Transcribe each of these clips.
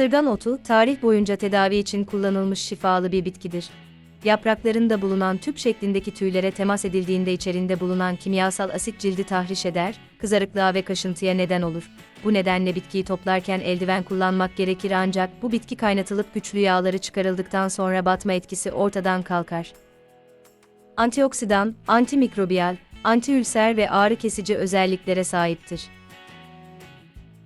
Isırgan otu, tarih boyunca tedavi için kullanılmış şifalı bir bitkidir. Yapraklarında bulunan tüp şeklindeki tüylere temas edildiğinde içerinde bulunan kimyasal asit cildi tahriş eder, kızarıklığa ve kaşıntıya neden olur. Bu nedenle bitkiyi toplarken eldiven kullanmak gerekir ancak bu bitki kaynatılıp güçlü yağları çıkarıldıktan sonra batma etkisi ortadan kalkar. Antioksidan, antimikrobiyal, antiülser ve ağrı kesici özelliklere sahiptir.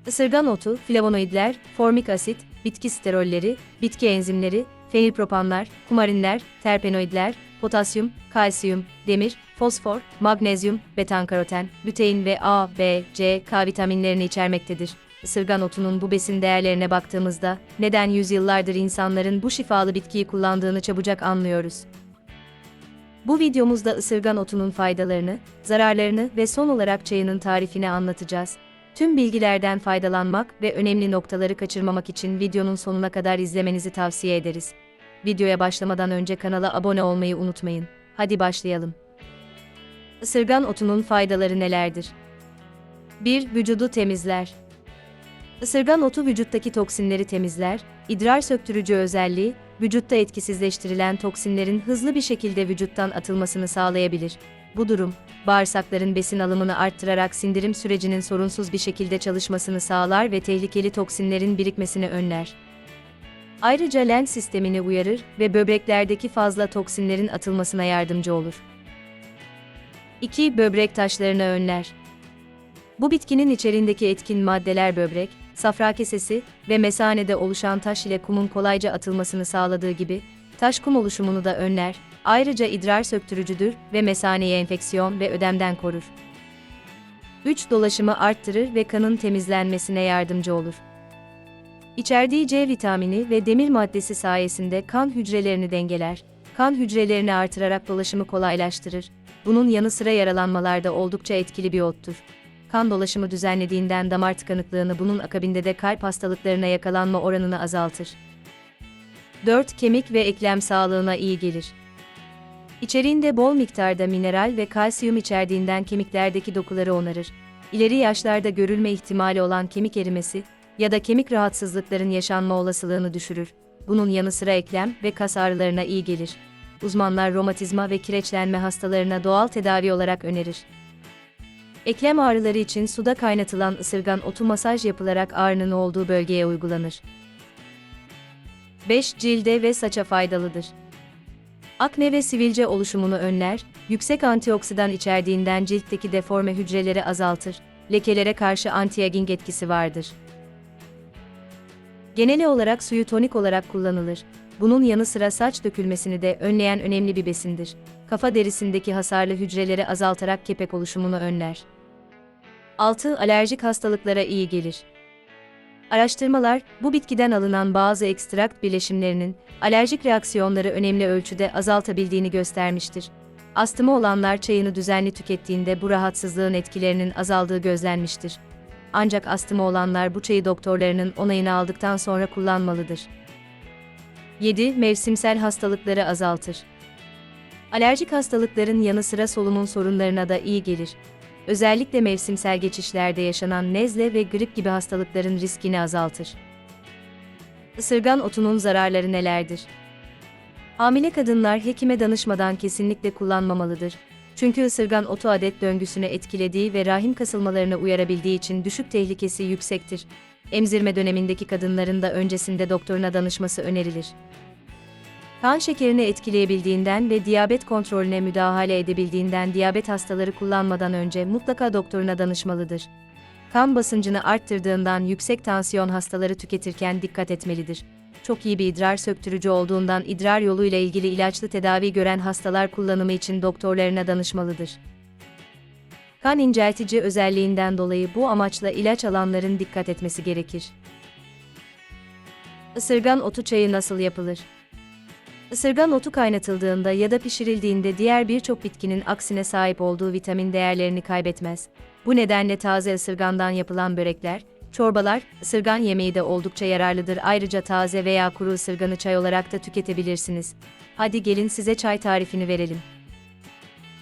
Isırgan otu, flavonoidler, formik asit, bitki sterolleri, bitki enzimleri, fenilpropanlar, kumarinler, terpenoidler, potasyum, kalsiyum, demir, fosfor, magnezyum, betankaroten, lutein ve A, B, C, K vitaminlerini içermektedir. Isırgan otunun bu besin değerlerine baktığımızda, neden yüzyıllardır insanların bu şifalı bitkiyi kullandığını çabucak anlıyoruz. Bu videomuzda ısırgan otunun faydalarını, zararlarını ve son olarak çayının tarifini anlatacağız. Tüm bilgilerden faydalanmak ve önemli noktaları kaçırmamak için videonun sonuna kadar izlemenizi tavsiye ederiz. Videoya başlamadan önce kanala abone olmayı unutmayın. Hadi başlayalım. Isırgan otunun faydaları nelerdir? 1. Vücudu temizler. Isırgan otu vücuttaki toksinleri temizler, idrar söktürücü özelliği, vücutta etkisizleştirilen toksinlerin hızlı bir şekilde vücuttan atılmasını sağlayabilir. Bu durum, bağırsakların besin alımını arttırarak sindirim sürecinin sorunsuz bir şekilde çalışmasını sağlar ve tehlikeli toksinlerin birikmesini önler. Ayrıca lenf sistemini uyarır ve böbreklerdeki fazla toksinlerin atılmasına yardımcı olur. 2. Böbrek taşlarını önler. Bu bitkinin içerindeki etkin maddeler böbrek, safra kesesi ve mesanede oluşan taş ile kumun kolayca atılmasını sağladığı gibi, taş kum oluşumunu da önler, ayrıca idrar söktürücüdür ve mesaneyi enfeksiyon ve ödemden korur. 3. Dolaşımı arttırır ve kanın temizlenmesine yardımcı olur. İçerdiği C vitamini ve demir maddesi sayesinde kan hücrelerini dengeler, kan hücrelerini artırarak dolaşımı kolaylaştırır. Bunun yanı sıra yaralanmalarda oldukça etkili bir ottur. Kan dolaşımı düzenlediğinden damar tıkanıklığını bunun akabinde de kalp hastalıklarına yakalanma oranını azaltır. 4. Kemik ve eklem sağlığına iyi gelir. İçeriğinde bol miktarda mineral ve kalsiyum içerdiğinden kemiklerdeki dokuları onarır. İleri yaşlarda görülme ihtimali olan kemik erimesi ya da kemik rahatsızlıkların yaşanma olasılığını düşürür. Bunun yanı sıra eklem ve kas ağrılarına iyi gelir. Uzmanlar romatizma ve kireçlenme hastalarına doğal tedavi olarak önerir. Eklem ağrıları için suda kaynatılan ısırgan otu masaj yapılarak ağrının olduğu bölgeye uygulanır. 5. Cilde ve saça faydalıdır. Akne ve sivilce oluşumunu önler, yüksek antioksidan içerdiğinden ciltteki deforme hücreleri azaltır, lekelere karşı antiaging etkisi vardır. Genel olarak suyu tonik olarak kullanılır. Bunun yanı sıra saç dökülmesini de önleyen önemli bir besindir. Kafa derisindeki hasarlı hücreleri azaltarak kepek oluşumunu önler. 6. Alerjik hastalıklara iyi gelir. Araştırmalar, bu bitkiden alınan bazı ekstrakt bileşimlerinin alerjik reaksiyonları önemli ölçüde azaltabildiğini göstermiştir. Astımı olanlar çayını düzenli tükettiğinde bu rahatsızlığın etkilerinin azaldığı gözlenmiştir. Ancak astımı olanlar bu çayı doktorlarının onayını aldıktan sonra kullanmalıdır. 7. Mevsimsel hastalıkları azaltır. Alerjik hastalıkların yanı sıra solunum sorunlarına da iyi gelir. Özellikle mevsimsel geçişlerde yaşanan nezle ve grip gibi hastalıkların riskini azaltır. Isırgan otunun zararları nelerdir? Hamile kadınlar hekime danışmadan kesinlikle kullanmamalıdır. Çünkü ısırgan otu adet döngüsünü etkilediği ve rahim kasılmalarını uyarabildiği için düşük tehlikesi yüksektir. Emzirme dönemindeki kadınların da öncesinde doktoruna danışması önerilir. Kan şekerini etkileyebildiğinden ve diyabet kontrolüne müdahale edebildiğinden diyabet hastaları kullanmadan önce mutlaka doktoruna danışmalıdır. Kan basıncını arttırdığından yüksek tansiyon hastaları tüketirken dikkat etmelidir. Çok iyi bir idrar söktürücü olduğundan idrar yoluyla ilgili ilaçlı tedavi gören hastalar kullanımı için doktorlarına danışmalıdır. Kan inceltici özelliğinden dolayı bu amaçla ilaç alanların dikkat etmesi gerekir. Isırgan otu çayı nasıl yapılır? Isırgan otu kaynatıldığında ya da pişirildiğinde diğer birçok bitkinin aksine sahip olduğu vitamin değerlerini kaybetmez. Bu nedenle taze ısırgandan yapılan börekler, çorbalar, ısırgan yemeği de oldukça yararlıdır. Ayrıca taze veya kuru ısırganı çay olarak da tüketebilirsiniz. Hadi gelin size çay tarifini verelim.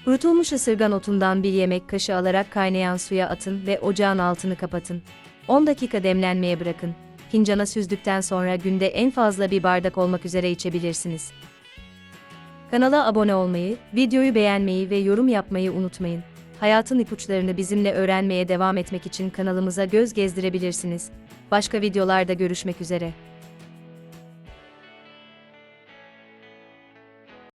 Kurutulmuş ısırgan otundan bir yemek kaşığı alarak kaynayan suya atın ve ocağın altını kapatın. 10 dakika demlenmeye bırakın. Fincana süzdükten sonra günde en fazla bir bardak olmak üzere içebilirsiniz. Kanala abone olmayı, videoyu beğenmeyi ve yorum yapmayı unutmayın. Hayatın ipuçlarını bizimle öğrenmeye devam etmek için kanalımıza göz gezdirebilirsiniz. Başka videolarda görüşmek üzere.